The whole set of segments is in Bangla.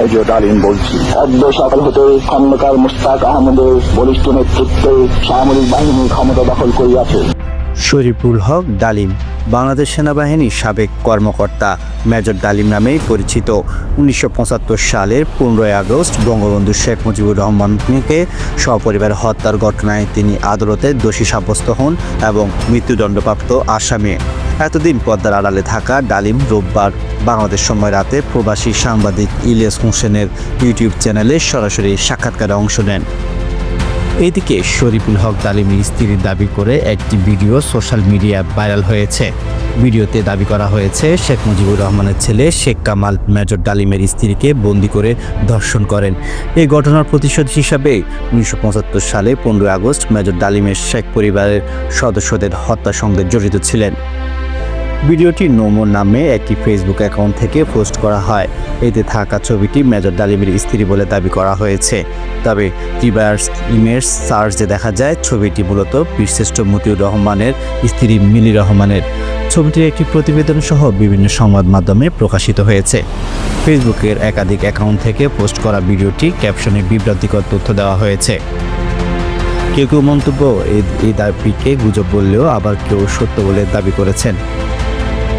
মেজর ডালিম বলছি। অদ্য সকাল হতে খন্দকার মুস্তাক আহমদের বলিষ্ঠ নেতৃত্বে সামরিক বাহিনী ক্ষমতা দখল করিয়াছে। শরীফুল হক ডালিম। বাংলাদেশ সেনাবাহিনীর সাবেক কর্মকর্তা মেজর ডালিম নামেই পরিচিত। উনিশশো পঁচাত্তর সালের পনেরোই আগস্ট বঙ্গবন্ধু শেখ মুজিবুর রহমানকে সপরিবার হত্যার ঘটনায় তিনি আদালতে দোষী সাব্যস্ত হন এবং মৃত্যুদণ্ডপ্রাপ্ত আসামি। এতদিন পদ্মার আড়ালে থাকা ডালিম রোববার বাংলাদেশ সময় রাতে প্রবাসী সাংবাদিক ইলিয়াস হোসেনের ইউটিউব চ্যানেলে সরাসরি সাক্ষাৎকারে অংশ নেন। এদিকে শরীফুল হক ডালিমের স্ত্রীর দাবি করে একটি ভিডিও সোশ্যাল মিডিয়া ভাইরাল হয়েছে। ভিডিওতে দাবি করা হয়েছে, শেখ মুজিবুর রহমানের ছেলে শেখ কামাল মেজর ডালিমের স্ত্রীকে বন্দি করে ধর্ষণ করেন। এই ঘটনার প্রতিশোধ হিসাবে উনিশশো পঁচাত্তর সালে পনেরোই আগস্ট মেজর ডালিমের শেখ পরিবারের সদস্যদের হত্যার সঙ্গে জড়িত ছিলেন। ভিডিওটি নোমর নামে একটি ফেসবুক অ্যাকাউন্ট থেকে পোস্ট করা হয়। এতে থাকা ছবিটি মেজর ডালিমের স্ত্রী বলে দাবি করা হয়েছে। তবে রিভার্স ইমেজ সার্চে দেখা যায়, ছবিটি মূলত বীরশ্রেষ্ঠ মতিউর রহমানের স্ত্রী মিলি রহমানের। ছবিটির একটি প্রতিবেদন সহ বিভিন্ন সংবাদ মাধ্যমে প্রকাশিত হয়েছে। ফেসবুকের একাধিক অ্যাকাউন্ট থেকে পোস্ট করা ভিডিওটি ক্যাপশনে বিভ্রান্তিকর তথ্য দেওয়া হয়েছে। কেউ কেউ মন্তব্য এই দাবিকে গুজব বললেও আবার কেউ সত্য বলে দাবি করেছেন।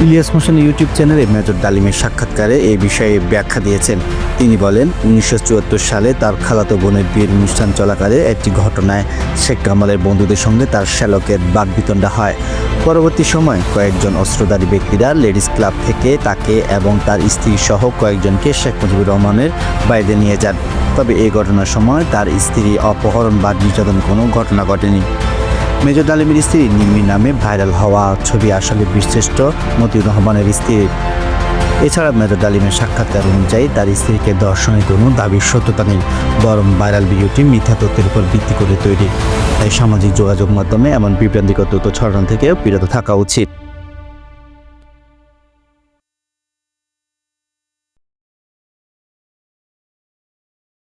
ইলিয়াস হোসেন ইউটিউব চ্যানেলে মেজর ডালিমের সাক্ষাৎকারে এই বিষয়ে ব্যাখ্যা দিয়েছেন। তিনি বলেন, উনিশশো চুয়াত্তর সালে তার খালাতো বোনের বিয়ের অনুষ্ঠান চলাকালে একটি ঘটনায় শেখ কামালের বন্ধুদের সঙ্গে তার শ্যালকের বাগবিতণ্ডা হয়। পরবর্তী সময় কয়েকজন অস্ত্রধারী ব্যক্তিরা লেডিস ক্লাব থেকে তাকে এবং তার স্ত্রী সহ কয়েকজনকে শেখ মুজিবুর রহমানের বাইরে নিয়ে যান। তবে এই ঘটনার সময় তার স্ত্রী অপহরণ বা নির্যাতন কোনো ঘটনা ঘটেনি। মেজর ডালিমের স্ত্রী নিম্মি নামে ভাইরাল হওয়া ছবি আসলে বিশ্রেষ্ট মতিউর রহমানের স্ত্রী এছাড়া মেজর ডালিমের সাক্ষাৎকার অনুযায়ী তার স্ত্রীকে দর্শনের কোনো দাবির সত্যতা নেই, বরং ভাইরাল ভিডিওটি মিথ্যা তথ্যের উপর ভিত্তি করে তৈরি। তাই সামাজিক যোগাযোগ মাধ্যমে এমন বিভ্রান্তিকর তথ্য ছড়ানো থেকে বিরত থাকা উচিত।